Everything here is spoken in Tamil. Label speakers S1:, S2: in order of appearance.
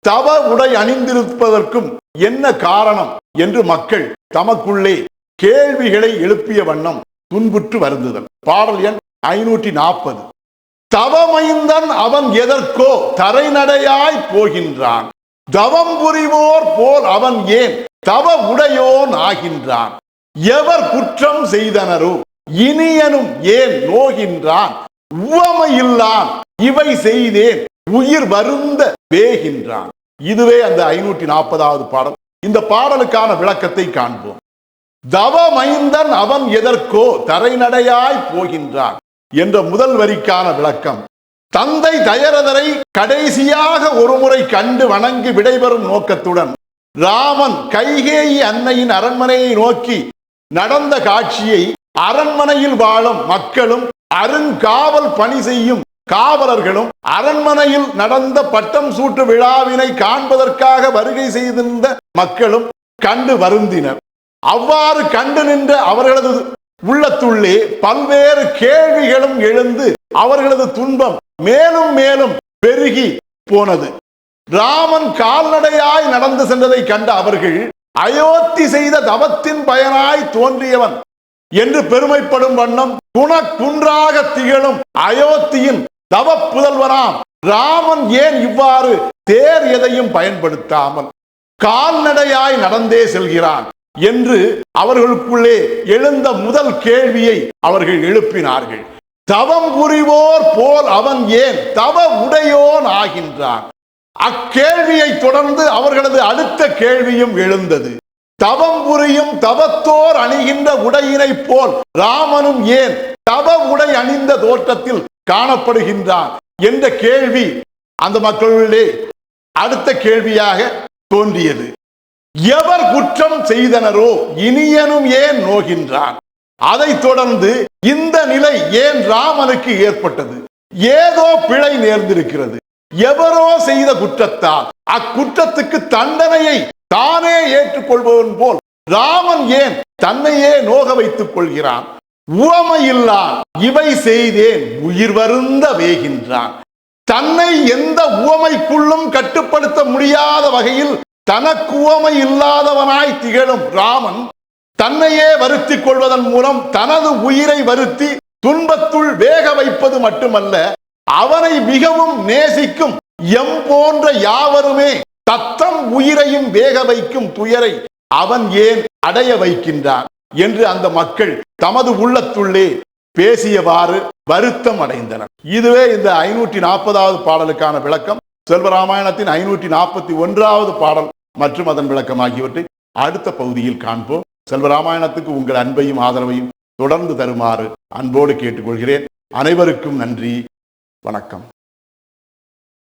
S1: தவ உடை அணிந்திருப்பதற்கும் என்ன காரணம் என்று மக்கள் தமக்குள்ளே கேள்விகளை எழுப்பிய வண்ணம் துன்புற்று வருந்துதல். பாடல் எண் ஐநூற்றி நாற்பது. தவமைந்தன் அவன் எதற்கோ தரைநடையாய் போகின்றான். தவம் புரிவோர் போல் அவன் ஏன் தவ உடையோன் ஆகின்றான். எவர் குற்றம் செய்தனரோ இனியனும் ஏன் நோகின்றான். உவமையில்லான் இவை செய்தேன். உயிர் வருந்த வேகின்றான். இதுவே அந்த ஐநூற்றி நாற்பதாவது பாடல். இந்த பாடலுக்கான விளக்கத்தை காண்போம். தவமைந்தன் அவன் எதற்கோ தரைநடையாய் போகின்றான் என்ற முதல் வரிக்கான விளக்கம். தந்தை தயரதரை கடைசியாக ஒருமுறை கண்டு வணங்கி விடைபெறும் நோக்கத்துடன் ராமன் கைகேயி அன்னையின் அரண்மனையை நோக்கி நடந்த காட்சியை அரண்மனையில் வாழும் மக்களும் அருங்காவல் பணி செய்யும் காவலர்களும் அரண்மனையில் நடந்த பட்டம் சூட்டு விழாவினை காண்பதற்காக வருகை செய்திருந்த மக்களும் கண்டு வருந்தினர். அவ்வாறு கண்டு நின்ற அவர்களது உள்ளத்துள்ளே பல்வேறு கேள்விகளும் எழுந்து அவர்களது துன்பம் மேலும் மேலும் பெருகி போனது. ராமன் கால்நடையாய் நடந்து சென்றதை கண்ட அவர்கள் அயோத்தி செய்த தவத்தின் பயனாய் தோன்றியவன் என்று பெருமைப்படும் வண்ணம் குணக்குன்றாக திகழும் அயோத்தியின் தவ புதல்வராம் ராமன் ஏன் இவ்வாறு தேர் எதையும் பயன்படுத்தாமல் கால்நடையாய் நடந்தே செல்கிறான் என்று அவர்களுக்குள்ளே எழுந்த முதல் கேள்வியை அவர்கள் எழுப்பினார்கள். தவம் புரிவோர் போல் அவன் ஏன் தவ உடையோன் ஆகின்றான். அக்கேள்வியை தொடர்ந்து அவர்களது அடுத்த கேள்வியும் எழுந்தது. தவம் புரியும் தவத்தோர் அணிகின்ற உடையினை போல் ராமனும் ஏன் தவ உடை அணிந்த தோற்றத்தில் காணப்படுகின்றான் என்ற கேள்வி அந்த மக்களுள்ளே அடுத்த கேள்வியாக தோன்றியது. எவர் குற்றம் செய்தனரோ இனியனும் ஏன் நோகின்றான்? அதைத் தொடர்ந்து இந்த நிலை ஏன் ராமனுக்கு ஏற்பட்டது? ஏதோ பிழை நேர்ந்திருக்கிறது. எவரோ செய்த குற்றத்தால் அக்குற்றத்துக்கு தண்டனையை தானே ஏற்றுக்கொள்பவன் போல் ராமன் ஏன் தன்னையே நோக வைத்துக் கொள்கிறான்? உவமையில்லான். இவை செய்தேன் உயிர் வருந்த வேகின்றான். தன்னை எந்த உவமைக்குள்ளும் கட்டுப்படுத்த முடியாத வகையில் தனக்கு உவமை இல்லாதவனாய் திகழும் ராமன் தன்னையே வருத்தி கொள்வதன் மூலம் தனது உயிரை வருத்தி துன்பத்துள் வேக வைப்பது மட்டுமல்ல அவனை மிகவும் நேசிக்கும் எம் போன்ற யாவருமே தத்தம் உயிரையும் வேக வைக்கும் துயரை அவன் ஏன் அடைய வைக்கின்றான்? என்று அந்த மக்கள் தமது உள்ளத்துள்ளே பேசியவாறு வருத்தம் அடைந்தனர் இதுவே இந்த ஐநூற்றி நாற்பதாவது பாடலுக்கான விளக்கம். செல்வராமாயணத்தின் ஐநூற்றி நாற்பத்தி ஒன்றாவது பாடல் மற்றும் அதன் விளக்கம் ஆகியவற்றை அடுத்த பகுதியில் காண்போம். செல்வராமாயணத்துக்கு உங்கள் அன்பையும் ஆதரவையும் தொடர்ந்து தருமாறு அன்போடு கேட்டுக்கொள்கிறேன். அனைவருக்கும் நன்றி. வணக்கம்.